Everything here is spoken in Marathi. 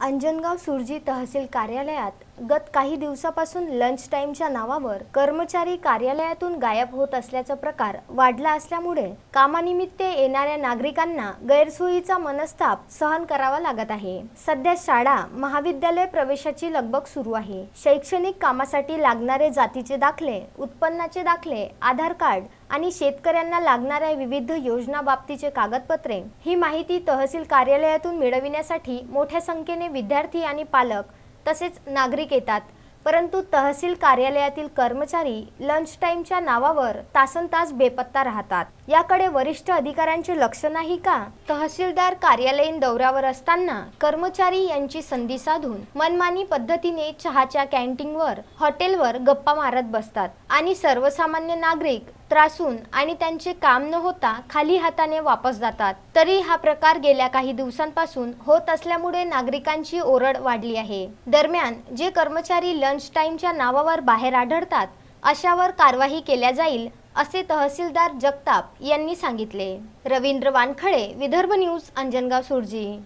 अंजनगाव सुरजी तहसील कार्यालयात गत काही दिवसापासून लंच टाईमच्या नावावर कर्मचारी कार्यालयातून गायब होत असल्याचा प्रकार वाढला असल्यामुळे कामानिमित्त येणाऱ्या नागरिकांना गैरसोयीचा मनस्ताप सहन करावा लागत आहे. सध्या शाळा महाविद्यालय प्रवेशाची लगबग सुरू आहे. शैक्षणिक कामासाठी लागणारे जातीचे दाखले उत्पन्नाचे दाखले आधार कार्ड आणि शेतकऱ्यांना लागणाऱ्या विविध योजना बाबतीचे कागदपत्रे ही माहिती तहसील कार्यालयातून मिळविण्यासाठी मोठ्या संख्येने विद्यार्थी आणि पालक तसेच नागरिक येतात. परंतु तहसील कार्यालयातील कर्मचारी लंच टाईमच्या नावावर तासन तास बेपत्ता राहतात. याकडे वरिष्ठ अधिकाऱ्यांचे लक्ष नाही का? तहसीलदार कार्यालयीन दौऱ्यावर असताना कर्मचारी यांची संधी साधून मनमानी पद्धतीने चहाच्या कॅन्टीनवर हॉटेलवर गप्पा मारत बसतात आणि सर्वसामान्य नागरिक त्रासून आणि त्यांचे काम न होता खाली हाताने वापस जातात. तरी हा प्रकार गेल्या काही दिवसांपासून होत असल्यामुळे नागरिकांची ओरड वाढली आहे. दरम्यान जे कर्मचारी लंच टाईमच्या नावावर बाहेर आढळतात अशावर कारवाई केल्या जाईल असे तहसीलदार जगताप यांनी सांगितले. रवींद्र वानखळे विदर्भ न्यूज अंजनगाव सुरजी.